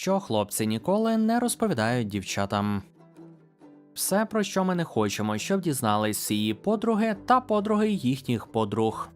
що хлопці ніколи не розповідають дівчатам. Все, про що ми не хочемо, щоб дізнались її подруги та подруги їхніх подруг.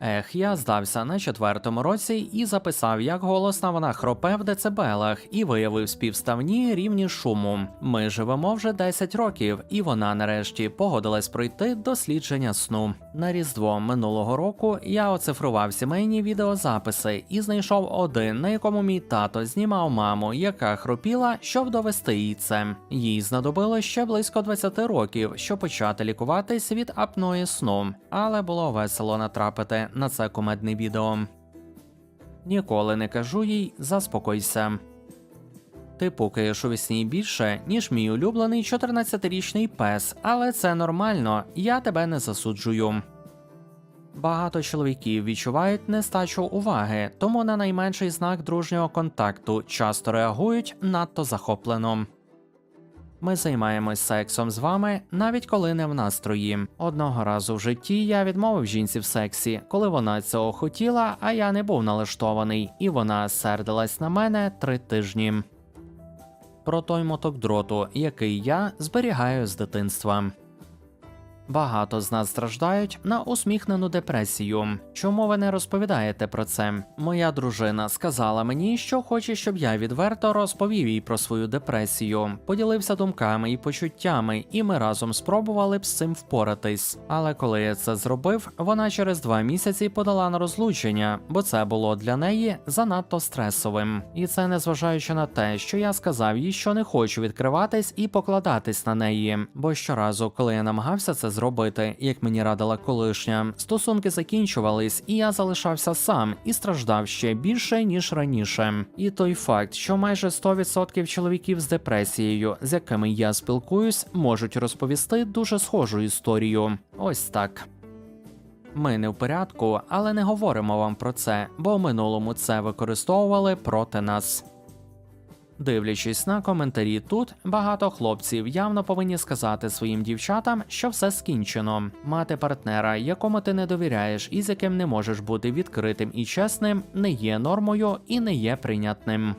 Ех, я здався на четвертому році і записав, як голосно вона хропе в децибелах, і виявив співставні рівні шуму. Ми живемо вже 10 років, і вона нарешті погодилась пройти дослідження сну. На різдво минулого року я оцифрував сімейні відеозаписи і знайшов один, на якому мій тато знімав маму, яка хропіла, щоб довести їй це. Їй знадобилось ще близько 20 років, щоб почати лікуватись від апної сну, але було весело натрапити на це кумедне відео. Ніколи не кажу їй заспокойся. Ти пукаєш у вісні більше, ніж мій улюблений 14-річний пес, але це нормально, я тебе не засуджую. Багато чоловіків відчувають нестачу уваги, тому на найменший знак дружнього контакту часто реагують надто захоплено. Ми займаємось сексом з вами, навіть коли не в настрої. Одного разу в житті я відмовив жінці в сексі, коли вона цього хотіла, а я не був налаштований, і вона сердилась на мене три тижні. Про той моток дроту, який я зберігаю з дитинства. Багато з нас страждають на усміхнену депресію. Чому ви не розповідаєте про це? Моя дружина сказала мені, що хоче, щоб я відверто розповів їй про свою депресію, поділився думками і почуттями, і ми разом спробували б з цим впоратись. Але коли я це зробив, вона через два місяці подала на розлучення, бо це було для неї занадто стресовим. І це незважаючи на те, що я сказав їй, що не хочу відкриватись і покладатись на неї. Бо щоразу, коли я намагався це зробити, як мені радила колишня, стосунки закінчувались, і я залишався сам і страждав ще більше ніж раніше. І той факт, що майже 100% чоловіків з депресією, з якими я спілкуюсь, можуть розповісти дуже схожу історію. Ось так. Ми не в порядку, але не говоримо вам про це, бо в минулому це використовували проти нас. Дивлячись на коментарі тут, багато хлопців явно повинні сказати своїм дівчатам, що все скінчено. Мати партнера, якому ти не довіряєш і з яким не можеш бути відкритим і чесним, не є нормою і не є прийнятним.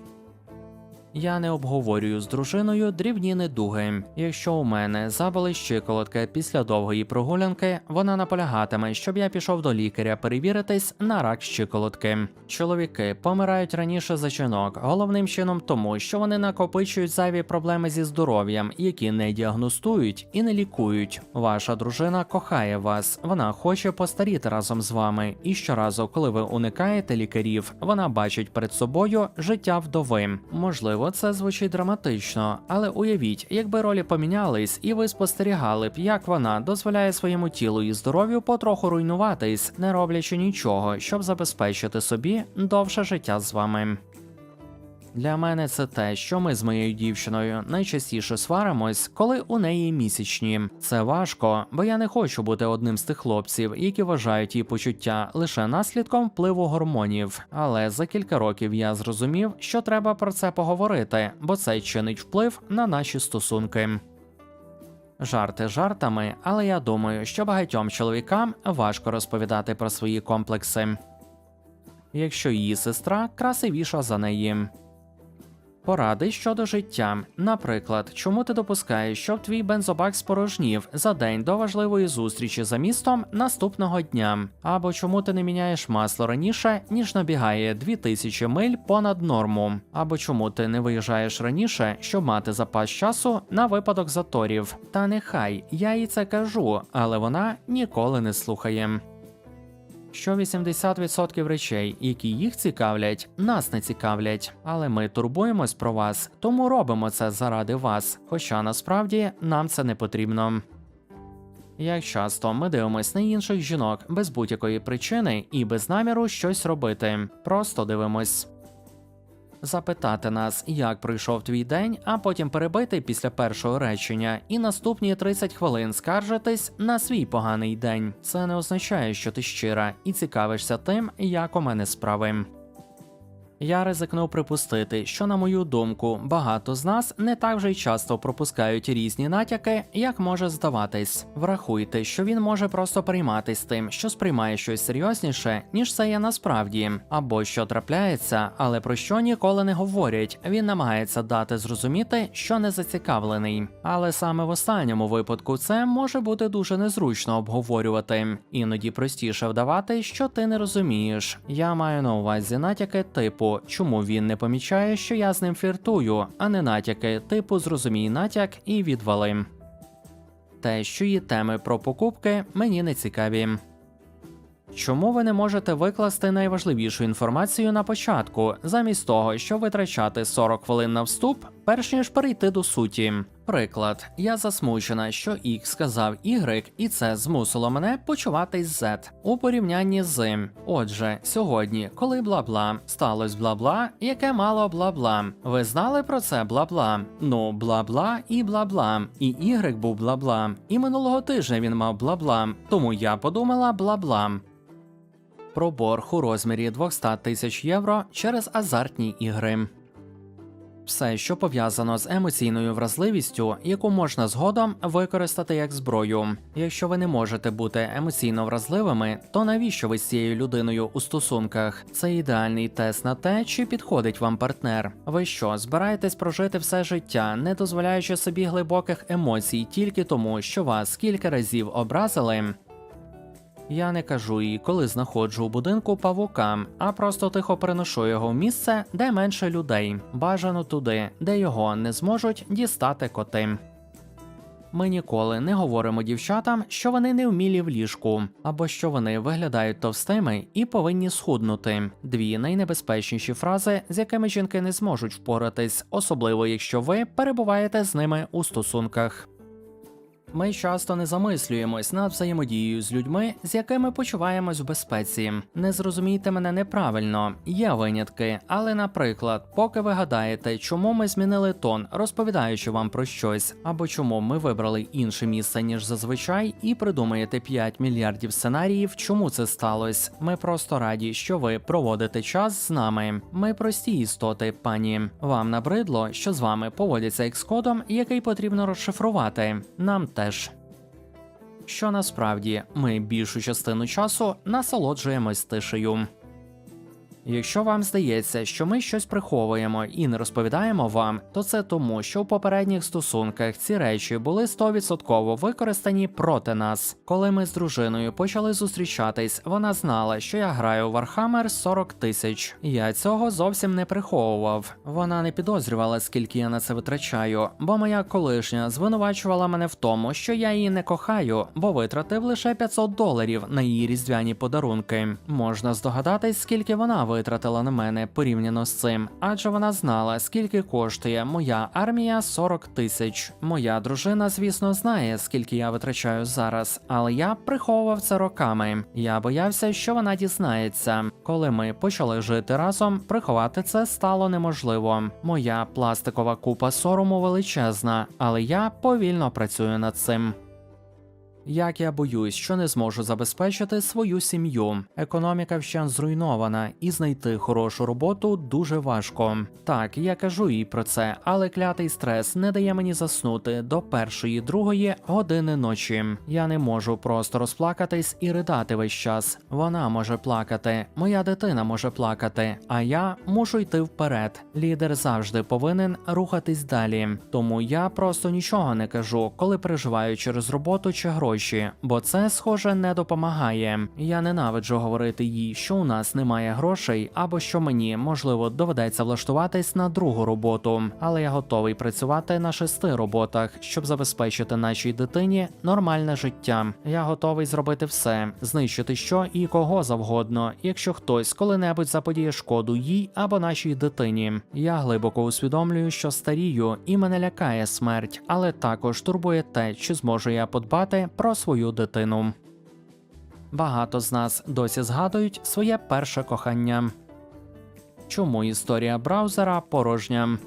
Я не обговорюю з дружиною дрібні недуги. Якщо у мене заболи щиколотки після довгої прогулянки, вона наполягатиме, щоб я пішов до лікаря перевіритись на рак щиколотки. Чоловіки помирають раніше за жінок, головним чином тому, що вони накопичують зайві проблеми зі здоров'ям, які не діагностують і не лікують. Ваша дружина кохає вас, вона хоче постаріти разом з вами, і щоразу, коли ви уникаєте лікарів, вона бачить перед собою життя вдови. Можливо, це звучить драматично, але уявіть, якби ролі помінялись, і ви спостерігали б, як вона дозволяє своєму тілу і здоров'ю потроху руйнуватись, не роблячи нічого, щоб забезпечити собі довше життя з вами. Для мене це те, що ми з моєю дівчиною найчастіше сваримось, коли у неї місячні. Це важко, бо я не хочу бути одним з тих хлопців, які вважають її почуття лише наслідком впливу гормонів. Але за кілька років я зрозумів, що треба про це поговорити, бо це чинить вплив на наші стосунки. Жарти жартами, але я думаю, що багатьом чоловікам важко розповідати про свої комплекси. Якщо її сестра красивіша за неї. Поради щодо життя. Наприклад, чому ти допускаєш, щоб твій бензобак спорожнів за день до важливої зустрічі за містом наступного дня? Або чому ти не міняєш масло раніше, ніж набігає 2000 миль понад норму? Або чому ти не виїжджаєш раніше, щоб мати запас часу на випадок заторів? Та нехай я їй це кажу, але вона ніколи не слухає що 80% речей, які їх цікавлять, нас не цікавлять. Але ми турбуємось про вас, тому робимо це заради вас. Хоча насправді нам це не потрібно. Як часто ми дивимось на інших жінок без будь-якої причини і без наміру щось робити. Просто дивимось. Запитати нас, як пройшов твій день, а потім перебити після першого речення, і наступні 30 хвилин скаржитись на свій поганий день. Це не означає, що ти щира і цікавишся тим, як у мене справи. Я ризикнув припустити, що, на мою думку, багато з нас не так вже й часто пропускають різні натяки, як може здаватись. Врахуйте, що він може просто прийматись тим, що сприймає щось серйозніше, ніж це є насправді, або що трапляється, але про що ніколи не говорять. Він намагається дати зрозуміти, що не зацікавлений. Але саме в останньому випадку це може бути дуже незручно обговорювати. Іноді простіше вдавати, що ти не розумієш. Я маю на увазі натяки типу, чому він не помічає, що я з ним фліртую, а не натяки типу зрозумій натяк і відвали. Те, що її теми про покупки мені не цікаві. Чому ви не можете викласти найважливішу інформацію на початку, замість того, щоб витрачати 40 хвилин на вступ, перш ніж перейти до суті? Приклад, я засмучена, що X сказав Y, і це змусило мене почуватись Z у порівнянні з. Отже, сьогодні, коли бла-бла, сталося бла-бла, яке мало бла-бла. Ви знали про це бла-бла? Ну, бла-бла і бла-бла. І Y був бла-бла. І минулого тижня він мав бла-бла. Тому я подумала бла-бла про борг у розмірі 200 тисяч євро через азартні ігри. Все, що пов'язано з емоційною вразливістю, яку можна згодом використати як зброю. Якщо ви не можете бути емоційно вразливими, то навіщо ви з цією людиною у стосунках? Це ідеальний тест на те, чи підходить вам партнер. Ви що, збираєтесь прожити все життя, не дозволяючи собі глибоких емоцій тільки тому, що вас кілька разів образили? Я не кажу їй, коли знаходжу у будинку павука, а просто тихо переношу його в місце, де менше людей, бажано туди, де його не зможуть дістати коти. Ми ніколи не говоримо дівчатам, що вони не вмілі в ліжку, або що вони виглядають товстими і повинні схуднути. Дві найнебезпечніші фрази, з якими жінки не зможуть впоратись, особливо якщо ви перебуваєте з ними у стосунках. Ми часто не замислюємось над взаємодією з людьми, з якими почуваємось в безпеці. Не зрозумійте мене неправильно, є винятки, але, наприклад, поки ви гадаєте, чому ми змінили тон, розповідаючи вам про щось, або чому ми вибрали інше місце ніж зазвичай, і придумаєте 5 мільярдів сценаріїв, чому це сталося. Ми просто раді, що ви проводите час з нами. Ми прості істоти, пані. Вам набридло, що з вами поводяться екскодом, який потрібно розшифрувати. Нам теж. Що насправді ми більшу частину часу насолоджуємось тишею. Якщо вам здається, що ми щось приховуємо і не розповідаємо вам, то це тому, що в попередніх стосунках ці речі були 100% використані проти нас. Коли ми з дружиною почали зустрічатись, вона знала, що я граю в Warhammer 40 тисяч. Я цього зовсім не приховував. Вона не підозрювала, скільки я на це витрачаю, бо моя колишня звинувачувала мене в тому, що я її не кохаю, бо витратив лише 500 доларів на її різдвяні подарунки. Можна здогадатись, скільки вона витратила на мене порівняно з цим, адже вона знала, скільки коштує моя армія 40 тисяч. Моя дружина, звісно, знає, скільки я витрачаю зараз, але я приховував це роками. Я боявся, що вона дізнається. Коли ми почали жити разом, приховати це стало неможливо. Моя пластикова купа сорому величезна, але я повільно працюю над цим. Як я боюсь, що не зможу забезпечити свою сім'ю. Економіка вщен зруйнована, і знайти хорошу роботу дуже важко. Так, я кажу їй про це, але клятий стрес не дає мені заснути до першої другої години ночі. Я не можу просто розплакатись і ридати весь час. Вона може плакати, моя дитина може плакати, а я мушу йти вперед. Лідер завжди повинен рухатись далі. Тому я просто нічого не кажу, коли переживаю через роботу чи гроші, бо це схоже не допомагає. Я ненавиджу говорити їй, що у нас немає грошей, або що мені можливо доведеться влаштуватись на другу роботу, але я готовий працювати на шести роботах, щоб забезпечити нашій дитині нормальне життя. Я готовий зробити все, знищити що і кого завгодно, якщо хтось коли-небудь заподіє шкоду їй або нашій дитині. Я глибоко усвідомлюю, що старію і мене лякає смерть, але також турбує те, чи зможу я подбати про свою дитину. Багато з нас досі згадують своє перше кохання. Чому історія браузера порожня?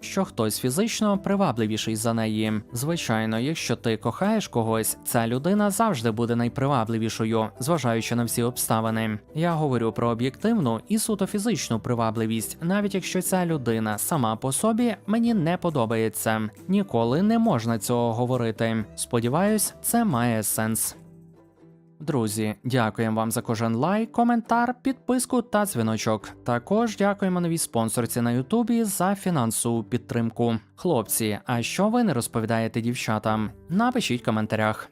Що хтось фізично привабливіший за неї. Звичайно, якщо ти кохаєш когось, ця людина завжди буде найпривабливішою, зважаючи на всі обставини. Я говорю про об'єктивну і суто фізичну привабливість, навіть якщо ця людина сама по собі мені не подобається. Ніколи не можна цього говорити. Сподіваюсь, це має сенс. Друзі, дякуємо вам за кожен лайк, коментар, підписку та дзвіночок. Також дякуємо новій спонсорці на Ютубі за фінансову підтримку. Хлопці, а що ви не розповідаєте дівчатам? Напишіть в коментарях.